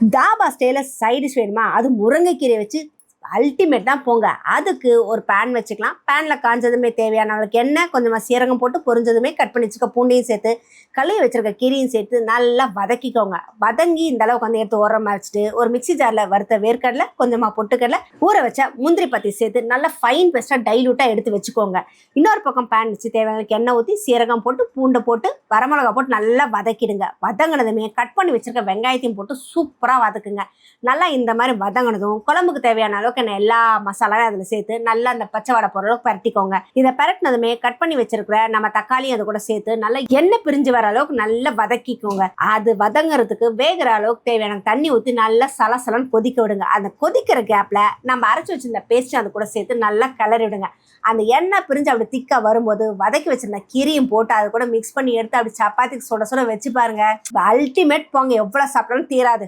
தாபா ஸ்டைலில் சைடிஷ் வேணுமா? அது முருங்கைக்கீரை வச்சு அல்டிமேட் தான் போங்க. அதுக்கு ஒரு பேன் வச்சுக்கலாம். பேனில் காஞ்சதுமே தேவையான அளவுக்கு எண்ணெய் கொஞ்சமாக சீரகம் போட்டு பொரிஞ்சதுமே கட் பண்ணி வச்சுக்க பூண்டையும் சேர்த்து கழுவி வச்சுருக்க கீரையும் சேர்த்து நல்லா வதக்கிக்கோங்க. வதங்கி இந்த அளவுக்கு வந்து எடுத்து உரம் வச்சுட்டு ஒரு மிக்ஸி ஜாரில் வறுத்த வேர்க்கடலை கொஞ்சமாக பொட்டுக்கடலை ஊற வச்ச முந்திரி பத்தி சேர்த்து நல்லா ஃபைன் பெஸ்ட்டாக டைலூட்டாக எடுத்து வச்சுக்கோங்க. இன்னொரு பக்கம் பேன் வச்சு தேவையான எண்ணெய் ஊற்றி சீரகம் போட்டு பூண்டை போட்டு வரமிளகா போட்டு நல்லா வதக்கிடுங்க. வதங்கினதுமே கட் பண்ணி வச்சிருக்க வெங்காயத்தையும் போட்டு சூப்பராக வதக்குங்க. நல்லா இந்த மாதிரி வதங்கினதும் குழம்புக்கு தேவையான அளவுக்கு நான் எல்லா மசாலாவும் அதில் சேர்த்து நல்லா அந்த பச்சை வடை போகிற அளவுக்கு பரட்டிக்கோங்க. இதை பரட்டினதுமே கட் பண்ணி வச்சிருக்கிற நம்ம தக்காளியும் அது கூட சேர்த்து நல்லா எண்ணெய் பிரிஞ்சு வர அளவுக்கு நல்லா வதக்கிக்கோங்க. அது வதங்குறதுக்கு வேகிற அளவுக்கு தேவையான தண்ணி ஊற்றி நல்லா சலசலன்னு கொதிக்க விடுங்க. அந்த கொதிக்கிற கேப்பில் நம்ம அரைச்சி வச்சிருந்த பேஸ்ட்டு அது கூட சேர்த்து நல்லா கிளறி விடுங்க. அந்த எண்ணெய் பிரிஞ்சு அப்படி திக்காக வரும்போது வதக்கி வச்சிருந்த கீரியும் போட்டு அது கூட மிக்ஸ் பண்ணி எடுத்து அப்படி சப்பாத்திக்கு சுட சுட வச்சு பாருங்க. அல்டிமேட் போங்க. எவ்வளோ சாப்பிட்டாலும் தீராது.